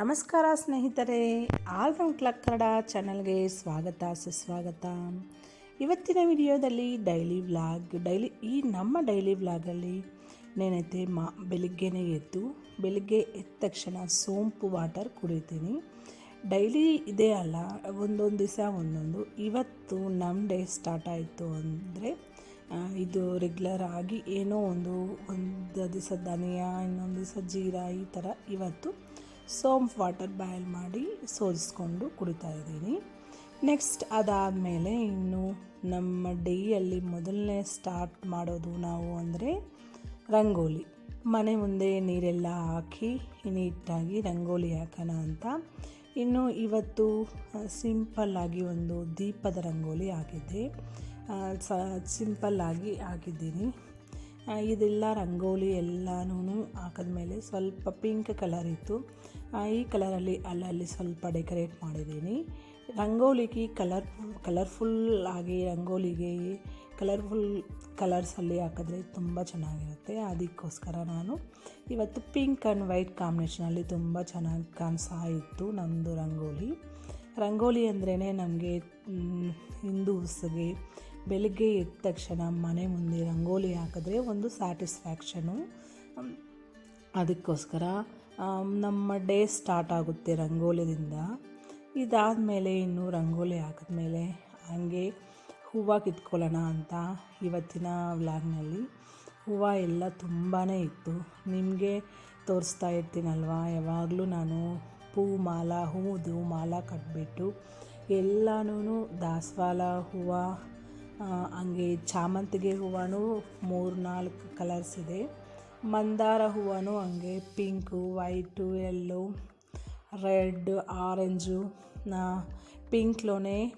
ನಮಸ್ಕಾರ ಸ್ನೇಹಿತರೆ, ಆಲ್ರೌಂಡ್ ಕ್ಲಕ್ ಕನ್ನಡ ಚಾನಲ್ಗೆ ಸ್ವಾಗತ, ಸುಸ್ವಾಗತ. ಇವತ್ತಿನ ವಿಡಿಯೋದಲ್ಲಿ ಡೈಲಿ ವ್ಲಾಗ್, ಡೈಲಿ ಈ ನಮ್ಮ ಡೈಲಿ ವ್ಲಾಗಲ್ಲಿ ನೆನೈತೆ ಮಾ, ಬೆಳಿಗ್ಗೆನೇ ಎದ್ದು, ಬೆಳಿಗ್ಗೆ ಎದ್ದ ತಕ್ಷಣ ಸೋಂಪು ವಾಟರ್ ಕುಡಿತೀನಿ. ಡೈಲಿ ಇದೇ ಅಲ್ಲ, ಒಂದೊಂದು ದಿವಸ ಒಂದೊಂದು. ಇವತ್ತು ನಮ್ಮ ಡೇ ಸ್ಟಾರ್ಟ್ ಆಯಿತು ಅಂದರೆ ಇದು ರೆಗ್ಯುಲರ್ ಆಗಿ ಏನೋ ಒಂದು ಒಂದು ದಿವಸ ಧನಿಯಾ, ಇನ್ನೊಂದು ದಿವಸ ಜೀರಾ ಈ ಥರ ಇವತ್ತು ಸೋಂಪು ವಾಟರ್ ಬಾಯ್ಲ್ ಮಾಡಿ ಸೋದಿಸ್ಕೊಂಡು ಕುಡಿತಾ ಇದ್ದೀನಿ. ನೆಕ್ಸ್ಟ್ ಅದಾದಮೇಲೆ ಇನ್ನು ನಮ್ಮ ಡೇಯಲ್ಲಿ ಮೊದಲನೇ ಸ್ಟಾರ್ಟ್ ಮಾಡೋದು ನಾವು ಅಂದರೆ ರಂಗೋಲಿ. ಮನೆ ಮುಂದೆ ನೀರೆಲ್ಲ ಹಾಕಿ ನೀಟಾಗಿ ರಂಗೋಲಿ ಹಾಕೋಣ ಅಂತ. ಇನ್ನು ಇವತ್ತು ಸಿಂಪಲ್ಲಾಗಿ ಒಂದು ದೀಪದ ರಂಗೋಲಿ ಹಾಕಿದ್ದೆ. ಸ ಸಿಂಪಲ್ಲಾಗಿ ಹಾಕಿದ್ದೀನಿ. ಇದೆಲ್ಲ ರಂಗೋಲಿ ಎಲ್ಲನೂ ಹಾಕಿದ್ಮೇಲೆ ಸ್ವಲ್ಪ ಪಿಂಕ್ ಕಲರ್ ಇತ್ತು. ಈ ಕಲರಲ್ಲಿ ಅಲ್ಲಲ್ಲಿ ಸ್ವಲ್ಪ ಡೆಕೋರೇಟ್ ಮಾಡಿದ್ದೀನಿ. ರಂಗೋಲಿಗೆ ಕಲರ್, ಕಲರ್ಫುಲ್ ಆಗಿ ರಂಗೋಲಿಗೆ ಕಲರ್ಫುಲ್ ಕಲರ್ಸಲ್ಲಿ ಹಾಕಿದ್ರೆ ತುಂಬ ಚೆನ್ನಾಗಿರುತ್ತೆ. ಅದಕ್ಕೋಸ್ಕರ ನಾನು ಇವತ್ತು ಪಿಂಕ್ ಆ್ಯಂಡ್ ವೈಟ್ ಕಾಂಬಿನೇಷನಲ್ಲಿ ತುಂಬ ಚೆನ್ನಾಗಿ ಕಾಣಿಸ್ತಾ ಇತ್ತು ನಮ್ಮದು ರಂಗೋಲಿ. ರಂಗೋಲಿ ಅಂದ್ರೇ ನಮಗೆ ಹಿಂದೂಸ್ಗೆ ಬೆಳಗ್ಗೆ ಎದ್ದ ತಕ್ಷಣ ಮನೆ ಮುಂದೆ ರಂಗೋಲಿ ಹಾಕಿದ್ರೆ ಒಂದು ಸ್ಯಾಟಿಸ್ಫ್ಯಾಕ್ಷನು. ಅದಕ್ಕೋಸ್ಕರ ನಮ್ಮ ಡೇ ಸ್ಟಾರ್ಟ್ ಆಗುತ್ತೆ ರಂಗೋಲಿದಿಂದ. ಇದಾದಮೇಲೆ ಇನ್ನು ರಂಗೋಲಿ ಹಾಕಿದ್ಮೇಲೆ ಹಾಗೆ ಹೂವು ಕಿತ್ಕೊಳ್ಳೋಣ ಅಂತ ಇವತ್ತಿನ ವ್ಲಾಗ್ನಲ್ಲಿ. ಹೂವು ಎಲ್ಲ ತುಂಬಾ ಇತ್ತು. ನಿಮಗೆ ತೋರಿಸ್ತಾ ಇರ್ತೀನಲ್ವಾ? ಯಾವಾಗಲೂ ನಾನು ಹೂ ಮಾಲ ಹೂದು ಮಾಲ ಕಟ್ಬಿಟ್ಟು ಎಲ್ಲನೂ ದಾಸವಾಳ ಹೂವು ಹಂಗೆ ಚಾಮಂತಿಗೆ ಹೂವು ಮೂರು ನಾಲ್ಕು ಕಲರ್ಸ್ ಇದೆ. ಮಂದಾರ ಹೂವನೂ ಹಂಗೆ pink, white, yellow, red, orange ಪಿಂಕ್ಲೋನೆ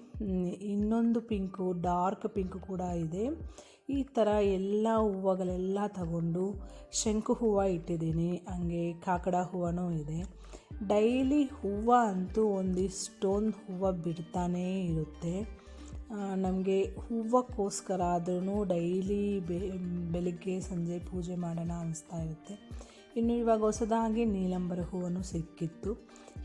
ಇನ್ನೊಂದು ಪಿಂಕು, ಡಾರ್ಕ್ ಪಿಂಕ್ ಕೂಡ ಇದೆ. ಈ ಥರ ಎಲ್ಲ ಹೂವುಗಳೆಲ್ಲ ತಗೊಂಡು ಶಂಕು ಹೂವು ಇಟ್ಟಿದ್ದೀನಿ. ಹಂಗೆ ಕಾಕಡ ಹೂವನೂ ಇದೆ. ಡೈಲಿ ಹೂವು ಅಂತೂ ಒಂದಿಷ್ಟೊಂದು ಹೂವು ಬಿಡ್ತಾನೇ ಇರುತ್ತೆ. ನಮಗೆ ಹೂವಕ್ಕೋಸ್ಕರ ಆದ್ರೂ ಡೈಲಿ ಬೆಳಗ್ಗೆ, ಸಂಜೆ ಪೂಜೆ ಮಾಡೋಣ ಅನಿಸ್ತಾ ಇರುತ್ತೆ. ಇನ್ನು ಇವಾಗ ಹೊಸದಾಗಿ ನೀಲಂಬರ ಹೂವನ್ನು ಸಿಕ್ಕಿತ್ತು.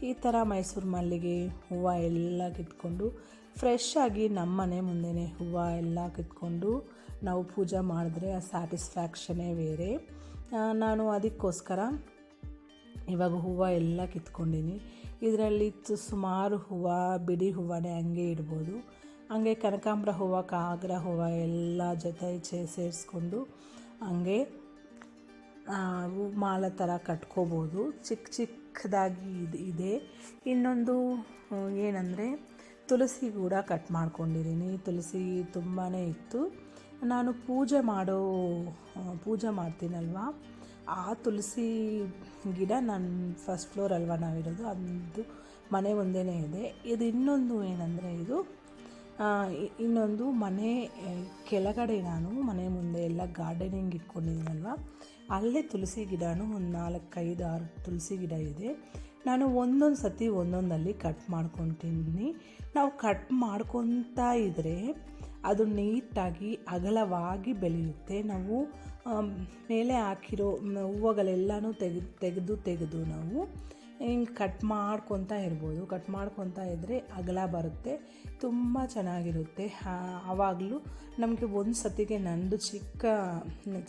ಈ ಥರ ಮೈಸೂರು ಮಲ್ಲಿಗೆ ಹೂವು ಎಲ್ಲ ಕಿತ್ಕೊಂಡು ಫ್ರೆಶ್ ಆಗಿ ನಮ್ಮ ಮನೆ ಮುಂದೆನೇ ಹೂವು ಎಲ್ಲ ಕಿತ್ಕೊಂಡು ನಾವು ಪೂಜೆ ಮಾಡಿದ್ರೆ ಆ ಸ್ಯಾಟಿಸ್ಫ್ಯಾಕ್ಷನೇ ಬೇರೆ. ನಾನು ಅದಕ್ಕೋಸ್ಕರ ಇವಾಗ ಹೂವು ಎಲ್ಲ ಕಿತ್ಕೊಂಡಿನಿ ಇದರಲ್ಲಿ ಸುಮಾರು ಹೂವು, ಬಿಡಿ ಹೂವನೇ ಹಂಗೆ ಇಡ್ಬೋದು. ಹಂಗೆ ಕನಕಾಂಬ್ರ ಹೂವು, ಕಾಗ್ರ ಹೂವು ಎಲ್ಲ ಜೊತೆ ಚೇ ಸೇರಿಸ್ಕೊಂಡು ಹಂಗೆ ಮಾಲೆ ಥರ ಕಟ್ಕೋಬೋದು. ಚಿಕ್ಕ ಚಿಕ್ಕದಾಗಿ ಇದು ಇದೆ. ಇನ್ನೊಂದು ಏನಂದರೆ ತುಳಸಿ ಕೂಡ ಕಟ್ ಮಾಡ್ಕೊಂಡಿದ್ದೀನಿ. ತುಳಸಿ ತುಂಬಾ ಇತ್ತು. ನಾನು ಪೂಜೆ ಮಾಡೋ ಪೂಜೆ ಮಾಡ್ತೀನಲ್ವ? ಆ ತುಳಸಿ ಗಿಡ ನನ್ನ ಫಸ್ಟ್ ಫ್ಲೋರ್ ಅಲ್ವಾ ನಾವಿರೋದು? ಅದು ಮನೆ ಒಂದೇ ಇದೆ. ಇದು ಇನ್ನೊಂದು ಏನಂದರೆ ಇದು ಇನ್ನೊಂದು ಮನೆ ಕೆಳಗಡೆ ನಾನು ಮನೆ ಮುಂದೆ ಎಲ್ಲ ಗಾರ್ಡನಿಂಗ್ ಇಟ್ಕೊಂಡಿದ್ದೀನಲ್ವ? ಅಲ್ಲೇ ತುಳಸಿ ಗಿಡನೂ ಒಂದು ನಾಲ್ಕೈದು, ಆರು ತುಳಸಿ ಗಿಡ ಇದೆ. ನಾನು ಒಂದೊಂದು ಸತಿ ಒಂದೊಂದಲ್ಲಿ ಕಟ್ ಮಾಡ್ಕೊತೀನಿ. ನಾವು ಕಟ್ ಮಾಡ್ಕೊತಾ ಇದ್ದರೆ ಅದು ನೀಟಾಗಿ ಅಗಲವಾಗಿ ಬೆಳೆಯುತ್ತೆ. ನಾವು ಮೇಲೆ ಹಾಕಿರೋ ಹೂವುಗಳೆಲ್ಲನೂ ತೆಗೆದು ತೆಗೆದು ತೆಗೆದು ನಾವು ಹಿಂಗೆ ಕಟ್ ಮಾಡ್ಕೊತಾ ಇರ್ಬೋದು. ಕಟ್ ಮಾಡ್ಕೊತಾ ಇದ್ದರೆ ಅಗಲ ಬರುತ್ತೆ, ತುಂಬ ಚೆನ್ನಾಗಿರುತ್ತೆ. ಆವಾಗಲೂ ನಮಗೆ ಒಂದು ಸತಿಗೆ ನಂದು ಚಿಕ್ಕ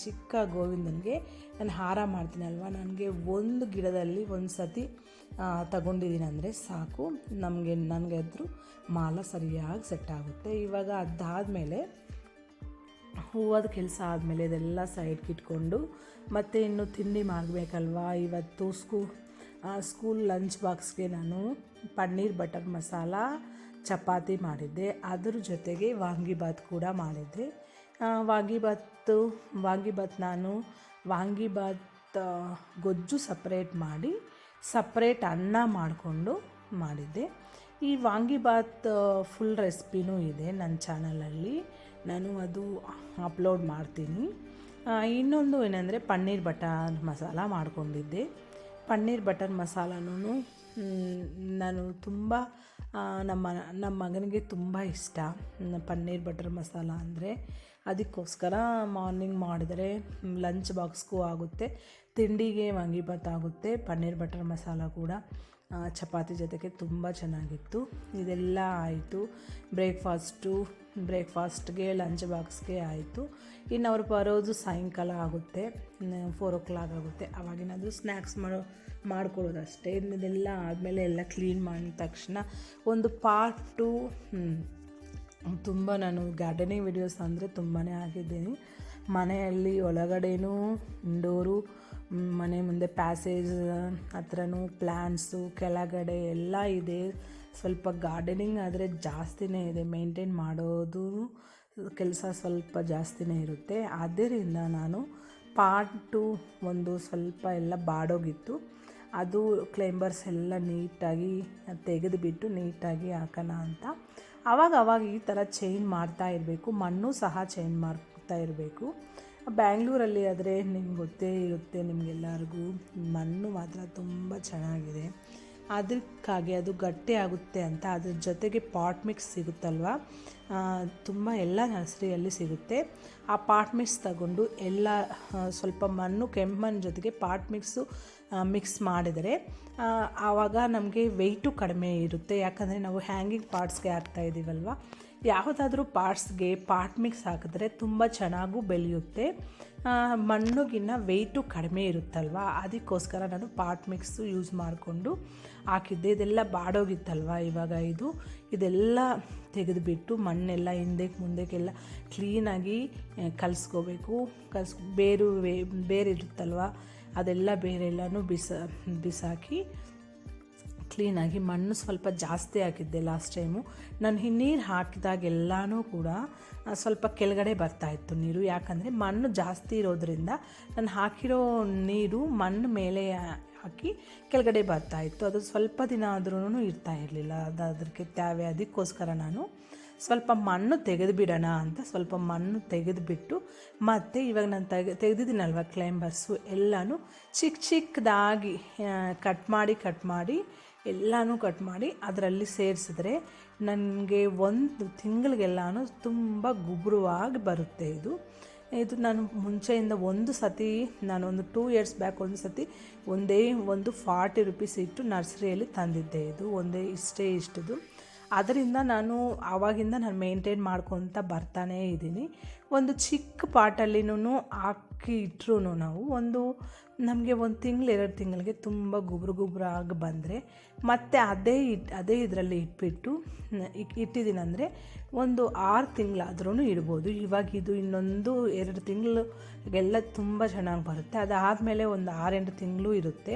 ಚಿಕ್ಕ ಗೋವಿಂದನಿಗೆ ನಾನು ಹಾರ ಮಾಡ್ತೀನಲ್ವ ನನಗೆ ಒಂದು ಗಿಡದಲ್ಲಿ ಒಂದು ಸತಿ ತಗೊಂಡಿದ್ದೀನಿ ಅಂದರೆ ಸಾಕು. ನಮಗೆ, ನನಗೆ ಅದ್ರ ಮಾಲ ಸರಿಯಾಗಿ ಸೆಟ್ ಆಗುತ್ತೆ. ಇವಾಗ ಅದಾದಮೇಲೆ ಹೂವದ ಕೆಲಸ ಆದಮೇಲೆ ಇದೆಲ್ಲ ಸೈಡ್ಗಿಟ್ಕೊಂಡು ಮತ್ತು ಇನ್ನು ತಿಂಡಿ ಮಾಡಬೇಕಲ್ವಾ? ಇವತ್ತು ಸ್ಕೂ ಸ್ಕೂಲ್ ಲಂಚ್ ಬಾಕ್ಸ್ಗೆ ನಾನು ಪನ್ನೀರ್ ಬಟರ್ ಮಸಾಲ ಚಪಾತಿ ಮಾಡಿದ್ದೆ. ಅದ್ರ ಜೊತೆಗೆ ವಾಂಗಿಬಾತ್ ಕೂಡ ಮಾಡಿದ್ದೆ. ವಾಂಗಿಬಾತು ವಾಂಗಿಬಾತ್ ನಾನು ವಾಂಗಿಬಾತ್ ಗೊಜ್ಜು ಸಪ್ರೇಟ್ ಮಾಡಿ ಸಪ್ರೇಟ್ ಅನ್ನ ಮಾಡಿಕೊಂಡು ಮಾಡಿದ್ದೆ. ಈ ವಾಂಗಿಬಾತ್ ಫುಲ್ ರೆಸಿಪಿನೂ ಇದೆ ನನ್ನ ಚಾನಲಲ್ಲಿ ನಾನು ಅದು ಅಪ್ಲೋಡ್ ಮಾಡ್ತೀನಿ. ಇನ್ನೊಂದು ಏನಂದರೆ ಪನ್ನೀರ್ ಬಟರ್ ಮಸಾಲ ಮಾಡ್ಕೊಂಡಿದ್ದೆ. ಪನ್ನೀರ್ ಬಟರ್ ಮಸಾಲನೂ ನಾನು ತುಂಬ ನಮ್ಮ ನಮ್ಮ ಮಗನಿಗೆ ತುಂಬ ಇಷ್ಟ ಪನ್ನೀರ್ ಬಟರ್ ಮಸಾಲ ಅಂದರೆ. ಅದಕ್ಕೋಸ್ಕರ ಮಾರ್ನಿಂಗ್ ಮಾಡಿದರೆ ಲಂಚ್ ಬಾಕ್ಸ್ಗೂ ಆಗುತ್ತೆ, ತಿಂಡಿಗೆ ವಾಂಗಿಭಾತ್ ಆಗುತ್ತೆ, ಪನ್ನೀರ್ ಬಟರ್ ಮಸಾಲ ಕೂಡ ಚಪಾತಿ ಜೊತೆಗೆ ತುಂಬ ಚೆನ್ನಾಗಿತ್ತು. ಇದೆಲ್ಲ ಆಯಿತು, ಬ್ರೇಕ್ಫಾಸ್ಟು ಬ್ರೇಕ್ಫಾಸ್ಟ್ಗೆ ಲಂಚ್ ಬಾಕ್ಸ್ಗೆ ಆಯಿತು. ಇನ್ನು ಅವ್ರು ಬರೋದು ಸಾಯಂಕಾಲ ಆಗುತ್ತೆ. ಫೋರ್ ಓ ಕ್ಲಾಕ್ ಆಗುತ್ತೆ. ಅವಾಗಿನದು ಸ್ನ್ಯಾಕ್ಸ್ ಮಾಡೋ ಮಾಡ್ಕೊಳ್ಳೋದಷ್ಟೇ ಇದನ್ನೆಲ್ಲ ಆದಮೇಲೆ ಎಲ್ಲ ಕ್ಲೀನ್ ಮಾಡಿದ ತಕ್ಷಣ ಒಂದು ಪಾರ್ಟು ತುಂಬ ನಾನು ಗಾರ್ಡನಿಂಗ್ ವಿಡಿಯೋಸ್ ಅಂದರೆ ತುಂಬಾ ಆಗಿದ್ದೀನಿ ಮನೆಯಲ್ಲಿ ಒಳಗಡೆನೂ ಇಂಡೋರು ಮ್, ಮನೆ ಮುಂದೆ ಪ್ಯಾಸೇಜ್ ಹತ್ರನೂ ಪ್ಲ್ಯಾಂಟ್ಸು ಕೆಳಗಡೆ ಎಲ್ಲ ಇದೆ. ಸ್ವಲ್ಪ ಗಾರ್ಡನಿಂಗ್ ಆದರೆ ಜಾಸ್ತಿನೇ ಇದೆ. ಮೇಂಟೈನ್ ಮಾಡೋದು ಕೆಲಸ ಸ್ವಲ್ಪ ಜಾಸ್ತಿನೇ ಇರುತ್ತೆ. ಆದ್ದರಿಂದ ನಾನು ಪಾರ್ಟು ಒಂದು ಸ್ವಲ್ಪ ಎಲ್ಲ ಬಾಡೋಗಿತ್ತು. ಅದು ಕ್ಲೈಂಬರ್ಸ್ ಎಲ್ಲ ನೀಟಾಗಿ ತೆಗೆದುಬಿಟ್ಟು ನೀಟಾಗಿ ಹಾಕೋಣ ಅಂತ. ಆವಾಗ ಅವಾಗ ಈ ಥರ ಚೇಂಜ್ ಮಾಡ್ತಾ ಇರಬೇಕು. ಮಣ್ಣು ಸಹ ಚೇಂಜ್ ಮಾಡ್ತಾ ಇರಬೇಕು. ಬ್ಯಾಂಗ್ಳೂರಲ್ಲಿ ಆದರೆ ನಿಮ್ಗೆ ಗೊತ್ತೇ ಇರುತ್ತೆ ನಿಮಗೆಲ್ಲರಿಗೂ. ಮಣ್ಣು ಮಾತ್ರ ತುಂಬ ಚೆನ್ನಾಗಿದೆ. ಅದಕ್ಕಾಗಿ ಅದು ಗಟ್ಟಿ ಆಗುತ್ತೆ ಅಂತ ಅದ್ರ ಜೊತೆಗೆ ಪಾಟ್ ಮಿಕ್ಸ್ ಸಿಗುತ್ತಲ್ವ? ತುಂಬ ಎಲ್ಲ ನರ್ಸರಿಯಲ್ಲಿ ಸಿಗುತ್ತೆ. ಆ ಪಾಟ್ ಮಿಕ್ಸ್ ತಗೊಂಡು ಎಲ್ಲ ಸ್ವಲ್ಪ ಮಣ್ಣು, ಕೆಂಪು ಮಣ್ಣು ಜೊತೆಗೆ ಪಾಟ್ ಮಿಕ್ಸು ಮಿಕ್ಸ್ ಮಾಡಿದರೆ ಆವಾಗ ನಮಗೆ ವೆಯ್ಟು ಕಡಿಮೆ ಇರುತ್ತೆ. ಯಾಕಂದರೆ ನಾವು ಹ್ಯಾಂಗಿಂಗ್ ಪಾರ್ಟ್ಸ್ಗೆ ಹಾಕ್ತಾ ಇದ್ದೀವಲ್ವ? ಯಾವುದಾದ್ರೂ ಪಾರ್ಟ್ಸ್ಗೆ ಪಾಟ್ ಮಿಕ್ಸ್ ಹಾಕಿದ್ರೆ ತುಂಬ ಚೆನ್ನಾಗೂ ಬೆಳೆಯುತ್ತೆ. ಮಣ್ಣುಗಿನ್ನ ವೆಯ್ಟು ಕಡಿಮೆ ಇರುತ್ತಲ್ವ? ಅದಕ್ಕೋಸ್ಕರ ನಾನು ಪಾಟ್ ಮಿಕ್ಸು ಯೂಸ್ ಮಾಡಿಕೊಂಡು ಹಾಕಿದ್ದೆ. ಇದೆಲ್ಲ ಬಾಡೋಗಿತ್ತಲ್ವ ಇವಾಗ ಇದು? ಇದೆಲ್ಲ ತೆಗೆದುಬಿಟ್ಟು ಮಣ್ಣೆಲ್ಲ ಹಿಂದಕ್ಕೆ ಮುಂದಕ್ಕೆಲ್ಲ ಕ್ಲೀನಾಗಿ ಕಲಿಸ್ಕೋಬೇಕು. ಕಲ್ಸ್, ಬೇರು ಬೇರೆ ಇರುತ್ತಲ್ವ ಅದೆಲ್ಲ ಬೇರೆಲ್ಲನೂ ಬಿಸ, ಬಿಸಾಕಿ ಕ್ಲೀನಾಗಿ ಮಣ್ಣು ಸ್ವಲ್ಪ ಜಾಸ್ತಿ ಹಾಕಿದ್ದೆ ಲಾಸ್ಟ್ ಟೈಮು. ನಾನು ನೀರು ಹಾಕಿದಾಗೆಲ್ಲನೂ ಕೂಡ ಸ್ವಲ್ಪ ಕೆಳಗಡೆ ಬರ್ತಾಯಿತ್ತು ನೀರು. ಯಾಕಂದರೆ ಮಣ್ಣು ಜಾಸ್ತಿ ಇರೋದ್ರಿಂದ ನಾನು ಹಾಕಿರೋ ನೀರು ಮಣ್ಣು ಮೇಲೆ ಹಾಕಿ ಕೆಳಗಡೆ ಬರ್ತಾ ಇತ್ತು. ಅದು ಸ್ವಲ್ಪ ದಿನ ಆದ್ರೂ ಇರ್ತಾ ಇರಲಿಲ್ಲ. ಅದು ಅದಕ್ಕೆ ತ್ಯಾವೆ ಅದಕ್ಕೋಸ್ಕರ ನಾನು ಸ್ವಲ್ಪ ಮಣ್ಣು ತೆಗೆದುಬಿಡೋಣ ಅಂತ ಸ್ವಲ್ಪ ಮಣ್ಣು ತೆಗೆದುಬಿಟ್ಟು ಮತ್ತು ಇವಾಗ ನಾನು ತೆಗೆ, ತೆಗೆದಿದ್ದೀನಲ್ವ ಕ್ಲೈಂಬರ್ಸು ಎಲ್ಲನೂ ಚಿಕ್ಕ ಚಿಕ್ಕದಾಗಿ ಕಟ್ ಮಾಡಿ ಕಟ್ ಮಾಡಿ, ಎಲ್ಲನೂ ಕಟ್ ಮಾಡಿ ಅದರಲ್ಲಿ ಸೇರಿಸಿದ್ರೆ ನನಗೆ ಒಂದು ತಿಂಗಳಿಗೆಲ್ಲನೂ ತುಂಬ ಗುಬ್ರುವಾಗಿ ಬರುತ್ತೆ ಇದು. ಇದು ನಾನು ಮುಂಚೆಯಿಂದ ಒಂದು ಸತಿ, ನಾನು ಒಂದು ಟೂ ಇಯರ್ಸ್ ಬ್ಯಾಕ್ ಒಂದು ಸತಿ ಒಂದೇ ಒಂದು ಫಾರ್ಟಿ ರುಪೀಸ್ ಇಟ್ಟು ನರ್ಸರಿಯಲ್ಲಿ ತಂದಿದ್ದೆ. ಇದು ಒಂದೇ ಇಷ್ಟೇ ಇಷ್ಟದು. ಅದರಿಂದ ನಾನು ಆವಾಗಿಂದ ನಾನು ಮೇಂಟೈನ್ ಮಾಡ್ಕೊತ ಬರ್ತಾನೆ ಇದ್ದೀನಿ. ಒಂದು ಚಿಕ್ಕ ಪಾಟಲ್ಲಿನೂ ಹಾಕಿ ಇಟ್ಟರು ನಾವು ಒಂದು ನಮಗೆ ಒಂದು ತಿಂಗಳು, ಎರಡು ತಿಂಗಳಿಗೆ ತುಂಬ ಗುಬ್ರು ಗುಬ್ರಾಗಿ ಬಂದರೆ ಮತ್ತೆ ಅದೇ ಇಟ್, ಅದೇ ಇದರಲ್ಲಿ ಇಟ್ಬಿಟ್ಟು ಇಟ್ಟಿದ್ದೀನಂದರೆ ಒಂದು ಆರು ತಿಂಗಳಾದ್ರೂ ಇಡ್ಬೋದು. ಇವಾಗ ಇದು ಇನ್ನೊಂದು ಎರಡು ತಿಂಗಳಿಗೆಲ್ಲ ತುಂಬ ಚೆನ್ನಾಗಿ ಬರುತ್ತೆ. ಅದಾದಮೇಲೆ ಒಂದು ಆರೆಂಟು ತಿಂಗಳು ಇರುತ್ತೆ.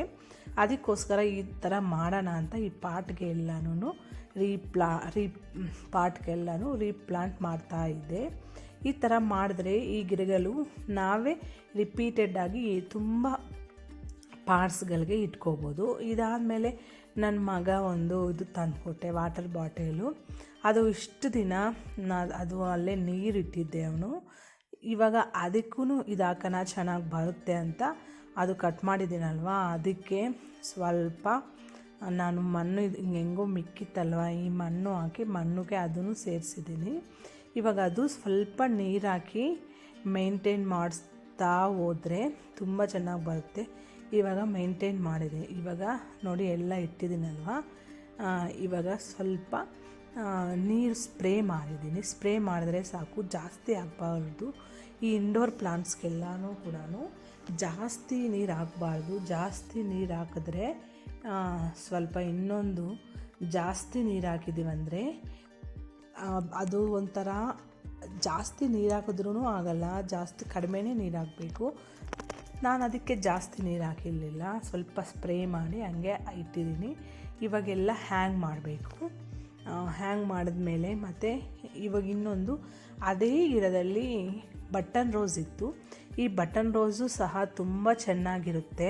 ಅದಕ್ಕೋಸ್ಕರ ಈ ಥರ ಮಾಡೋಣ ಅಂತ ಈ ಪಾಟ್ಗೆ ಎಲ್ಲನೂ ರೀಪ್ಲಾ ರೀ ಪಾಟ್ಗೆಲ್ಲನೂ ರೀಪ್ಲಾಂಟ್ ಮಾಡ್ತಾ ಇದ್ದೆ. ಈ ಥರ ಮಾಡಿದ್ರೆ ಈ ಗಿಡಗಳು ನಾವೇ ರಿಪೀಟೆಡ್ ಆಗಿ ತುಂಬ ಪಾರ್ಟ್ಸ್ಗಳಿಗೆ ಇಟ್ಕೋಬೋದು. ಇದಾದಮೇಲೆ ನನ್ನ ಮಗ ಒಂದು ಇದು ತಂದುಕೊಟ್ಟೆ ವಾಟರ್ ಬಾಟಲು ಅದು ಇಷ್ಟು ದಿನ ನಾ ಅದು ಅಲ್ಲೇ ನೀರು ಇಟ್ಟಿದ್ದೆ ಅವನು. ಇವಾಗ ಅದಕ್ಕೂ ಇದು ಹಾಕೋಣ ಚೆನ್ನಾಗಿ ಬರುತ್ತೆ ಅಂತ ಅದು ಕಟ್ ಮಾಡಿದ್ದೀನಲ್ವ? ಅದಕ್ಕೆ ಸ್ವಲ್ಪ, ನಾನು ಮಣ್ಣು ಇದು ಹಿಂಗೆ ಮಿಕ್ಕಿತ್ತಲ್ವ, ಈ ಮಣ್ಣು ಹಾಕಿ ಮಣ್ಣುಗೆ ಅದನ್ನು ಸೇರಿಸಿದ್ದೀನಿ. ಇವಾಗ ಅದು ಸ್ವಲ್ಪ ನೀರು ಹಾಕಿ ಮೇಂಟೈನ್ ಮಾಡಿಸ್ತಾ ಹೋದರೆ ತುಂಬ ಚೆನ್ನಾಗಿ ಬರುತ್ತೆ. ಇವಾಗ ಮೇಂಟೈನ್ ಮಾಡಿದೆ. ಇವಾಗ ನೋಡಿ ಎಲ್ಲ ಇಟ್ಟಿದ್ದೀನಲ್ವ? ಇವಾಗ ಸ್ವಲ್ಪ ನೀರು ಸ್ಪ್ರೇ ಮಾಡಿದ್ದೀನಿ. ಸ್ಪ್ರೇ ಮಾಡಿದ್ರೆ ಸಾಕು, ಜಾಸ್ತಿ ಆಗಬಾರ್ದು. ಈ ಇಂಡೋರ್ ಪ್ಲಾಂಟ್ಸ್ಗೆಲ್ಲನೂ ಕೂಡ ಜಾಸ್ತಿ ನೀರು ಹಾಕಬಾರ್ದು ಜಾಸ್ತಿ ನೀರು ಹಾಕಿದ್ರೆ ಸ್ವಲ್ಪ ಇನ್ನೊಂದು ಜಾಸ್ತಿ ನೀರು ಹಾಕಿದ್ದೀವಂದರೆ ಅದು ಒಂಥರ ಜಾಸ್ತಿ ನೀರು ಹಾಕಿದ್ರೂ ಆಗಲ್ಲ. ಜಾಸ್ತಿ ಕಡಿಮೆನೇ ನೀರು ಹಾಕಬೇಕು ನಾನು ಅದಕ್ಕೆ ಜಾಸ್ತಿ ನೀರು ಹಾಕಿರಲಿಲ್ಲ ಸ್ವಲ್ಪ ಸ್ಪ್ರೇ ಮಾಡಿ ಹಂಗೆ ಇಟ್ಟಿದ್ದೀನಿ ಇವಾಗೆಲ್ಲ ಹ್ಯಾಂಗ್ ಮಾಡಬೇಕು. ಹ್ಯಾಂಗ್ ಮಾಡಿದ್ಮೇಲೆ ಮತ್ತು ಇವಾಗ ಇನ್ನೊಂದು ಅದೇ ಗಿಡದಲ್ಲಿ ಬಟನ್ ರೋಸ್ ಇತ್ತು. ಈ ಬಟನ್ ರೋಸು ಸಹ ತುಂಬ ಚೆನ್ನಾಗಿರುತ್ತೆ.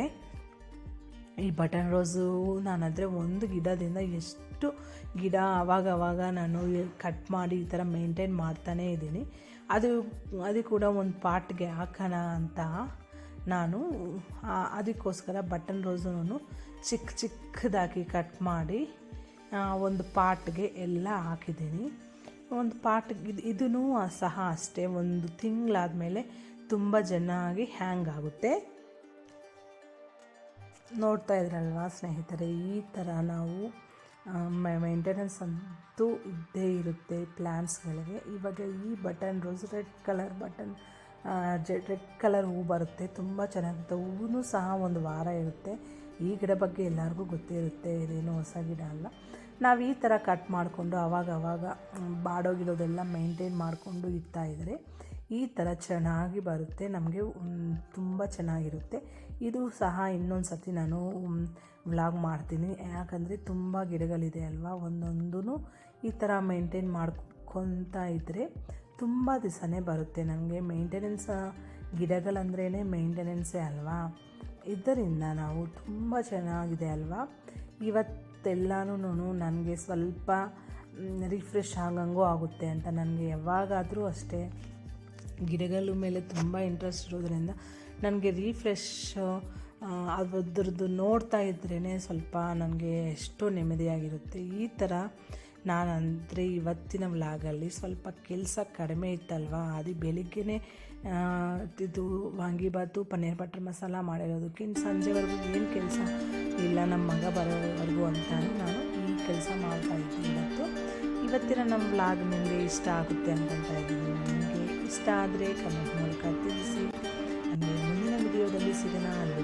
ಈ ಬಟನ್ ರೋಸು ನಾನಾದರೆ ಒಂದು ಗಿಡದಿಂದ ಎಷ್ಟು ಗಿಡ ಆವಾಗ ಆವಾಗ ನಾನು ಕಟ್ ಮಾಡಿ ಈ ಥರ ಮೇಂಟೈನ್ ಮಾಡ್ತಾನೇ ಇದ್ದೀನಿ. ಅದು ಅದು ಕೂಡ ಒಂದು ಪಾಟ್ಗೆ ಹಾಕೋಣ ಅಂತ ನಾನು ಅದಕ್ಕೋಸ್ಕರ ಬಟನ್ ರೋಸನ್ನು ಚಿಕ್ಕ ಚಿಕ್ಕದಾಗಿ ಕಟ್ ಮಾಡಿ ಒಂದು ಪಾಟ್ಗೆ ಎಲ್ಲ ಹಾಕಿದ್ದೀನಿ. ಒಂದು ಪಾಟ್ ಇದು ಇದೂ ಸಹ ಅಷ್ಟೇ, ಒಂದು ತಿಂಗಳಾದಮೇಲೆ ತುಂಬ ಚೆನ್ನಾಗಿ ಹ್ಯಾಂಗ್ ಆಗುತ್ತೆ. ನೋಡ್ತಾ ಇದ್ರಲ್ವಾ ಸ್ನೇಹಿತರೆ, ಈ ಥರ ನಾವು ಮೇಂಟೆನೆನ್ಸ್ ಅಂತೂ ಇದ್ದೇ ಇರುತ್ತೆ ಪ್ಲ್ಯಾನ್ಸ್ಗಳಿಗೆ ಇವಾಗ ಈ button rose red colour button red colour ಹೂ ಬರುತ್ತೆ, ತುಂಬ ಚೆನ್ನಾಗಿರುತ್ತೆ. ಹೂವು ಸಹ ಒಂದು ವಾರ ಇರುತ್ತೆ. ಈ ಗಿಡ ಬಗ್ಗೆ ಎಲ್ಲರಿಗೂ ಗೊತ್ತಿರುತ್ತೆ, ಇದೇನು ಹೊಸ ಗಿಡ ಅಲ್ಲ. ನಾವು ಈ ಥರ ಕಟ್ ಮಾಡಿಕೊಂಡು ಆವಾಗ ಬಾಡೋಗಿರೋದೆಲ್ಲ ಮೇಂಟೈನ್ ಮಾಡಿಕೊಂಡು ಇಡ್ತಾ ಇದ್ದರೆ ಈ ಥರ ಚೆನ್ನಾಗಿ ಬರುತ್ತೆ. ನಮಗೆ ತುಂಬ ಚೆನ್ನಾಗಿರುತ್ತೆ. ಇದು ಸಹ ಇನ್ನೊಂದು ಸತಿ ನಾನು ವ್ಲಾಗ್ ಮಾಡ್ತೀನಿ. ಯಾಕಂದರೆ ತುಂಬ ಗಿಡಗಳಿದೆ ಅಲ್ವಾ? ಒಂದೊಂದೂ ಈ ಥರ ಮೇಂಟೈನ್ ಮಾಡ್ಕೊತಾ ಇದ್ದರೆ ತುಂಬ ದಿವಸನೇ ಬರುತ್ತೆ. ನನಗೆ ಮೇಂಟೆನೆನ್ಸ್ ಗಿಡಗಳಂದ್ರೇ ಮೇಂಟೆನೆನ್ಸೇ ಅಲ್ವಾ? ಇದರಿಂದ ನಾವು ತುಂಬ ಚೆನ್ನಾಗಿದೆ ಅಲ್ವಾ? ಇವತ್ತೆಲ್ಲನೂ ನನಗೆ ಸ್ವಲ್ಪ ರಿಫ್ರೆಶ್ ಆಗಂಗೂ ಆಗುತ್ತೆ ಅಂತ ನನಗೆ ಯಾವಾಗಾದರೂ ಅಷ್ಟೇ. ಗಿಡಗಳ ಮೇಲೆ ತುಂಬ ಇಂಟ್ರೆಸ್ಟ್ ಇರೋದ್ರಿಂದ ನನಗೆ ರೀಫ್ರೆಶ್ ಅದ್ರದ್ದು ನೋಡ್ತಾ ಇದ್ರೇ ಸ್ವಲ್ಪ ನನಗೆ ಎಷ್ಟೋ ನೆಮ್ಮದಿಯಾಗಿರುತ್ತೆ. ಈ ಥರ ನಾನು ಅಂದರೆ ಇವತ್ತಿನ ವ್ಲಾಗಲ್ಲಿ ಸ್ವಲ್ಪ ಕೆಲಸ ಕಡಿಮೆ ಇತ್ತಲ್ವ? ಅದು ಬೆಳಿಗ್ಗೆ ಇದು ವಾಂಗಿಬಾತು ಪನ್ನೀರ್ ಬಟರ್ ಮಸಾಲ ಮಾಡಿರೋದಕ್ಕೆ ಇನ್ನು ಸಂಜೆವರೆಗೂ ಏನು ಕೆಲಸ ಇಲ್ಲ ನಮ್ಮ ಮಗ ಬರೋವರೆಗೂ ಅಂತ ನಾನು ಈ ಕೆಲಸ ಮಾಡ್ತಾ ಇದ್ದೀನಿ. ಮತ್ತು ಇವತ್ತಿನ ನಮ್ಮ ವ್ಲಾಗ್ ನಿಮಗೆ ಇಷ್ಟ ಆಗುತ್ತೆ ಅಂತ ಇದ್ದೀನಿ. ನಿಮಗೆ ಇಷ್ಟ ಆದರೆ ಕಮೆಂಟ್ ಮೂಲಕ ತಿಳಿಸಿ. ಅಂದರೆ ಮುಂದಿನ ವಿಡಿಯೋದಲ್ಲಿ ಸಿಗೋಣ. ಅಲ್ಲಿ